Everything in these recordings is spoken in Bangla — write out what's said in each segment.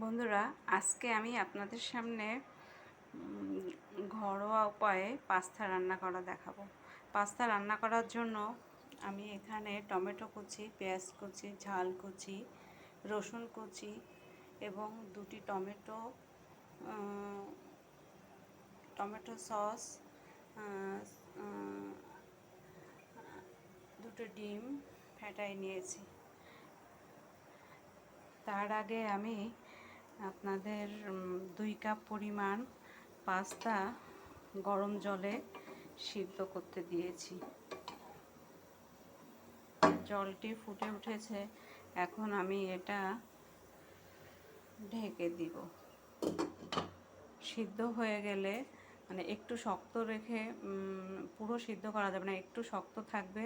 বন্ধুরা, আজকে আমি আপনাদের সামনে ঘরোয়া উপায়ে পাস্তা রান্না করা দেখাবো। পাস্তা রান্না করার জন্য আমি এখানে টমেটো কুচি, পেঁয়াজ কুচি, ঝাল কুচি, রসুন কুচি এবং দুটি টমেটো টমেটো সস দুটো ডিম ফেটাই নিয়েছি। তার আগে আমি আপনাদের দুই কাপ পরিমাণ পাস্তা গরম জলে সিদ্ধ করতে দিয়েছি। জলটি ফুটে উঠেছে, এখন আমি এটা ঢেকে দিব। সিদ্ধ হয়ে গেলে মানে একটু শক্ত রেখে পুরো সিদ্ধ করা যাবে না, একটু শক্ত থাকবে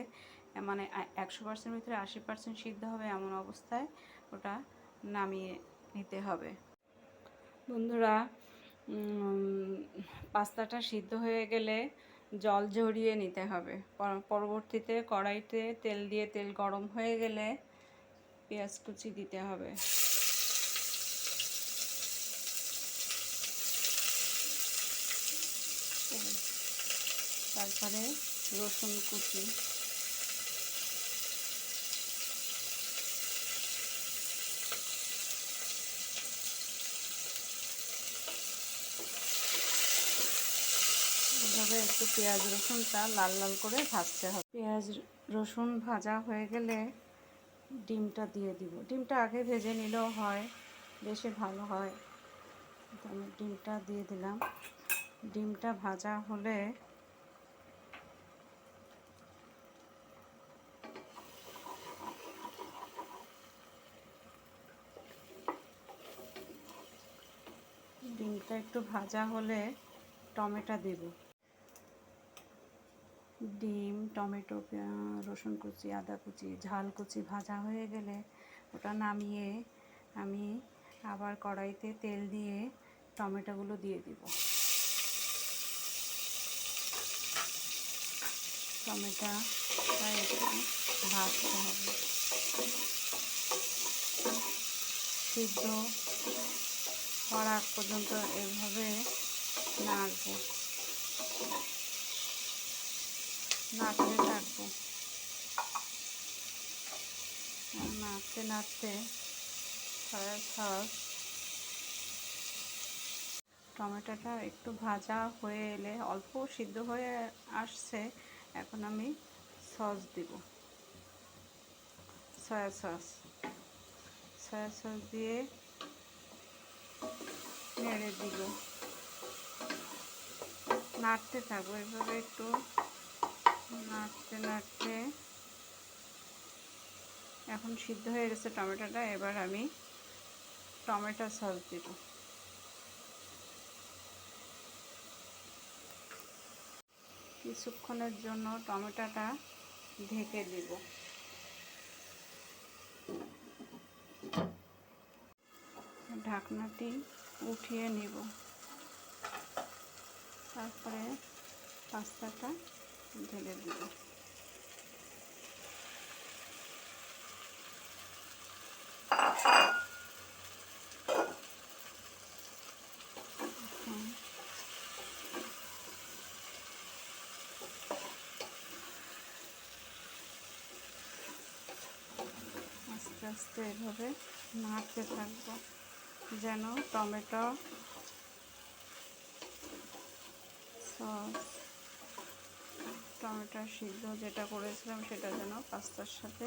মানে একশো পার্সেন্ট ভিতরে আশি পার্সেন্ট সিদ্ধ হবে এমন অবস্থায় ওটা নামিয়ে নিতে হবে। বন্ধুরা পাস্তাটা সিদ্ধ হয়ে গেলে জল ঝরিয়ে নিতে হবে। পরবর্তীতে কড়াইতে তেল দিয়ে তেল গরম হয়ে গেলে পেঁয়াজ কুচি দিতে হবে। তারপরে রসুন কুচি। এভাবে একটু পেঁয়াজ রসুনটা লাল লাল করে ভাজতে হবে। পেঁয়াজ রসুন ভাজা হয়ে গেলে ডিমটা দিয়ে দিব। ডিমটা আগে ভেজে নিলেও হয়, বেশি ভালো হয়। আমি ডিমটা দিয়ে দিলাম। ডিমটা ভাজা হলে ডিমটা একটু ভাজা হলে টমেটো দেব। ডিম, টমেটো রসুন কুচি, আদা কুচি, ঝাল কুচি ভাজা হয়ে গেলে ওটা নামিয়ে আমি আবার কড়াইতে তেল দিয়ে টমেটোগুলো দিয়ে দিব। টমেটোটা একটু ভাজতে হবে। সিদ্ধ হওয়ার পর্যন্ত এভাবে নাড়বো। নাড়তে থাকব। নাড়তে নাড়তে সয়া সস টমেটোটা একটু ভাজা হয়ে এলে, অল্প সিদ্ধ হয়ে আসছে, এখন আমি সস দিব। Soya sauce. সয়া সস দিয়ে নেড়ে দিব। নাড়তে থাকব, এভাবে একটু নাড়তে নাড়তে। এখন সিদ্ধ হয়ে গেছে টমেটোটা, এবার আমি টমেটো সস দিব। কিছুক্ষণের জন্য টমেটোটা ঢেকে দিব। ঢাকনাটি উঠিয়ে নিব। তারপরে পাস্তাটা ঢেলে দিব। আস্তে আস্তে এভাবে নাড়তে থাকব যেন টমেটো সস টমেটো সিদ্ধ যেটা করেছিলাম সেটা যেন পাস্তার সাথে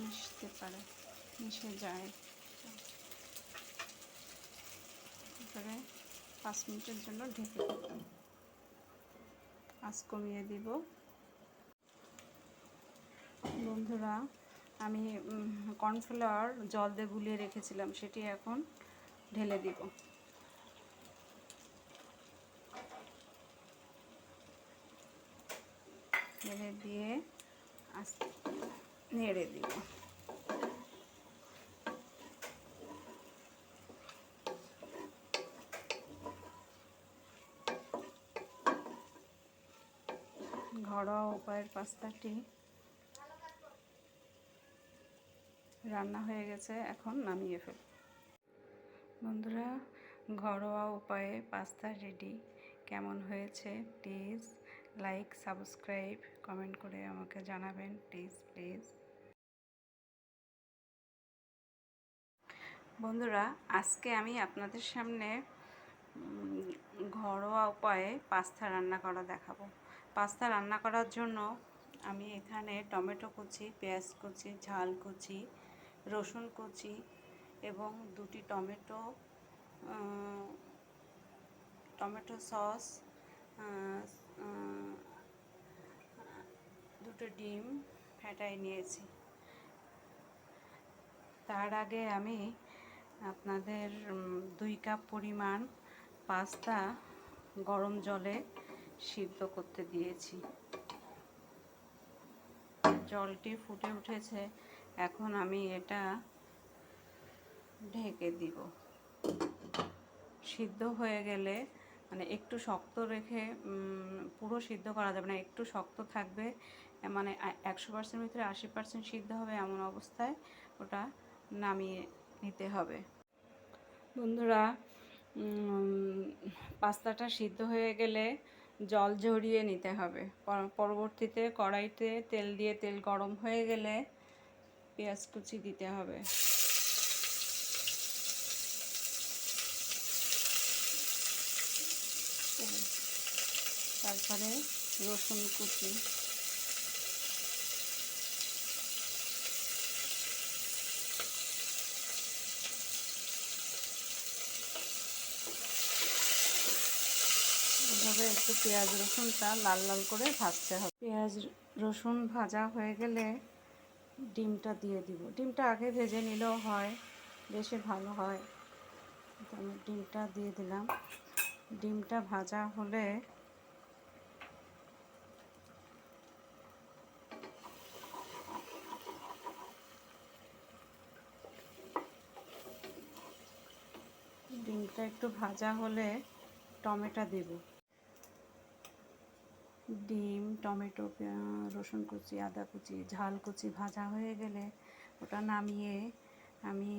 মিশতে পারে, মিশে যায়। তারপরে পাঁচ মিনিটের জন্য ঢেকে দেব আঁচ কমিয়ে দিব। বন্ধুরা, আমি কর্নফ্লাওয়ার জল দিয়ে গুলিয়ে রেখেছিলাম, সেটি এখন ঢেলে দিব। ঢেলে দিয়ে নেড়ে দিব। ঘরোয়া উপায়ের পাস্তাটি রান্না হয়ে গেছে, এখন নামিয়ে ফেল বন্ধুরা, ঘরোয়া উপায়ে পাস্তা রেডি। কেমন হয়েছে? প্লিজ লাইক সাবস্ক্রাইব কমেন্ট করে আমাকে জানাবেন প্লিজ প্লিজ বন্ধুরা, আজকে আমি আপনাদের সামনে ঘরোয়া উপায়ে পাস্তা রান্না করা দেখাবো। পাস্তা রান্না করার জন্য আমি এখানে টমেটো কুচি, পেঁয়াজ কুচি, ঝাল কুচি, রসুন কুচি এবং দুটি টমেটো টমেটো সস দুটো ডিম ফেটাই নিয়েছি। তার আগে আমি আপনাদের দুই কাপ পরিমাণ পাস্তা গরম জলে সিদ্ধ করতে দিয়েছি। জলটি ফুটে উঠেছে, এখন আমি এটা ঢেকে দিব। সিদ্ধ হয়ে গেলে মানে একটু শক্ত রেখে পুরো সিদ্ধ করা যাবে না, একটু শক্ত থাকবে মানে একশো পার্সেন্ট ভিতরে আশি পার্সেন্ট সিদ্ধ হবে এমন অবস্থায় ওটা নামিয়ে নিতে হবে। বন্ধুরা পাস্তাটা সিদ্ধ হয়ে গেলে জল ঝরিয়ে নিতে হবে। পরবর্তীতে কড়াইতে তেল দিয়ে তেল গরম হয়ে গেলে পেঁয়াজ কুচি দিতে হবে। তারপরে রসুন কুচি। এভাবে একটু পেঁয়াজ রসুনটা লাল লাল করে ভাজতে হবে। পেঁয়াজ রসুন ভাজা হয়ে গেলে ডিমটা দিয়ে দিব। ডিমটা আগে ভেজে নিলেও হয়, বেশি ভালো হয়। আমি ডিমটা দিয়ে দিলাম। ডিমটা ভাজা হলে ডিমটা একটু ভাজা হলে টমেটো দেব। ডিম, টমেটো রসুন কুচি, আদা কুচি, ঝাল কুচি ভাজা হয়ে গেলে ওটা নামিয়ে আমি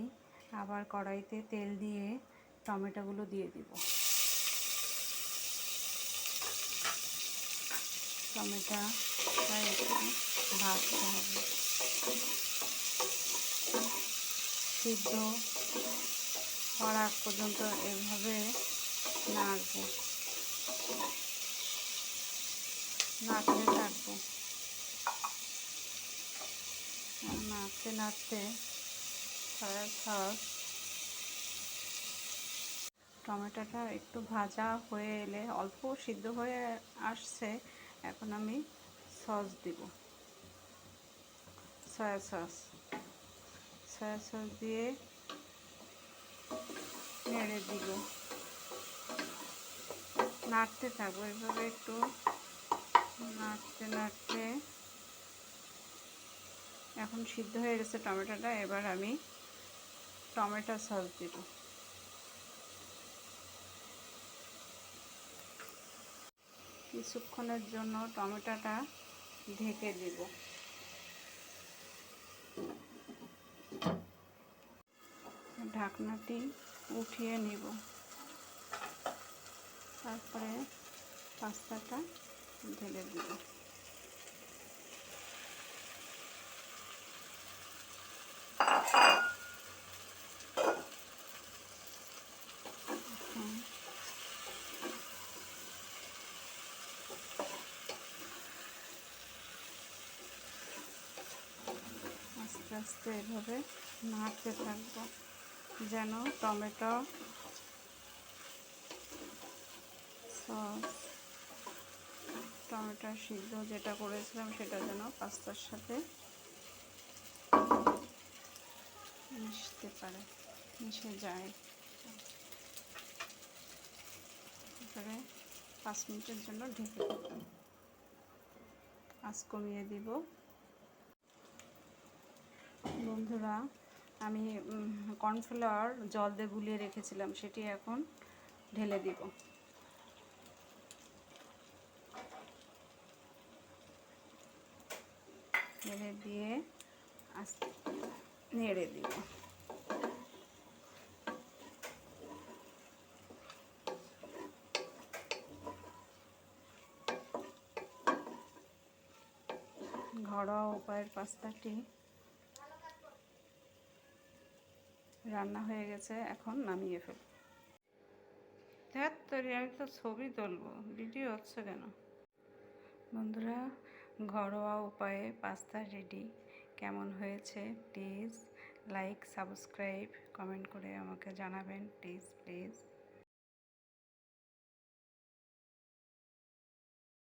আবার কড়াইতে তেল দিয়ে টমেটোগুলো দিয়ে দিব। টমেটোটা একটু ভাজতে হবে। সিদ্ধ হওয়ার পর্যন্ত এভাবে নাড়বো। নাড়তে থাকব। নাড়তে নাড়তে সয়া সস টমেটোটা একটু ভাজা হয়ে এলে, অল্প সিদ্ধ হয়ে আসছে, এখন আমি সস দিব। Soya sauce. সয়া সস দিয়ে নেড়ে দিব। নাড়তে থাকব, এভাবে একটু নাড়তে নাড়তে। এখন সিদ্ধ হয়ে গেছে টমেটোটা, এবার আমি টমেটো সস দিব। কিছুক্ষণের জন্য টমেটোটা ঢেকে দিব। ঢাকনাটি উঠিয়ে নিব। তারপরে পাস্তাটা ঢেলে দিব। আস্তে আস্তে এভাবে নাড়তে থাকব যেন টমেটো সস টমেটো সিদ্ধ যেটা করেছিলাম সেটা যেন পাস্তার সাথে মিশতে পারে, মিশে যায়। তারপরে পাঁচ মিনিটের জন্য ঢেকে দেবো আঁচ কমিয়ে দিব। বন্ধুরা, আমি কর্নফ্লাওয়ার জল দিয়ে গুলিয়ে রেখেছিলাম, সেটি এখন ঢেলে দিব ঢেলে দিয়ে নেড়ে দিব। ঘরোয়া উপায়ের পাস্তাটি রান্না হয়ে গেছে, এখন নামিয়ে ফেল ধ্যাত তৈরি আমি তো ছবি তুলবো ভিডিও হচ্ছে কেন? বন্ধুরা ঘরোয়া উপায়ে পাস্তা রেডি কেমন হয়েছে? প্লিজ লাইক সাবস্ক্রাইব কমেন্ট করে আমাকে জানাবেন। Please please